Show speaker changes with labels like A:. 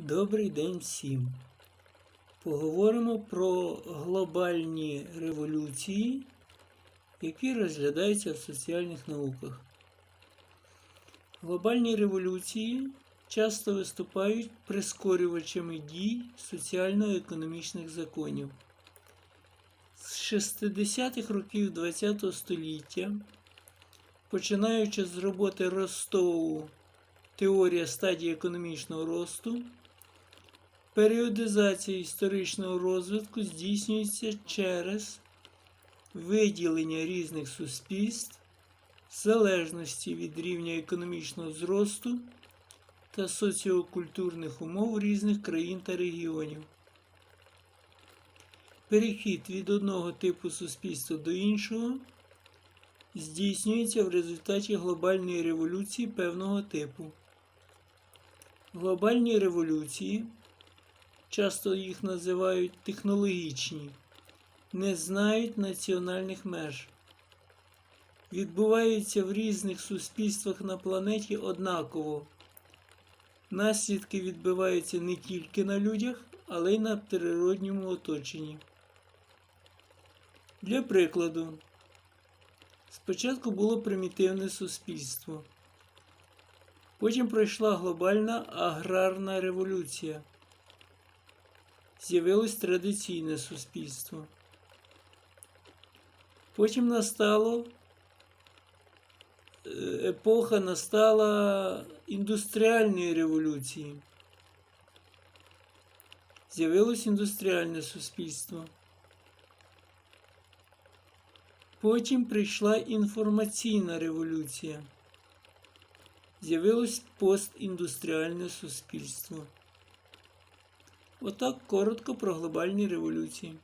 A: Добрий день всім. Поговоримо про глобальні революції, які розглядаються в соціальних науках. Глобальні революції часто виступають прискорювачами дій соціально-економічних законів. З 60-х років ХХ століття, починаючи з роботи Ростову Теорія стадії економічного росту, періодизація історичного розвитку здійснюється через виділення різних суспільств в залежності від рівня економічного зросту та соціокультурних умов різних країн та регіонів. Перехід від одного типу суспільства до іншого здійснюється в результаті глобальної революції певного типу. Глобальні революції, часто їх називають технологічні, не знають національних меж. Відбуваються в різних суспільствах на планеті однаково. Наслідки відбиваються не тільки на людях, але й на природньому оточенні. Для прикладу, спочатку було примітивне суспільство. Потім пройшла глобальна аграрна революція. З'явилось традиційне суспільство. Потім настало е, епоха настала індустріальної революції. З'явилось індустріальне суспільство. Потім прийшла інформаційна революція з'явилось постіндустріальне суспільство. Отак коротко про глобальні революції.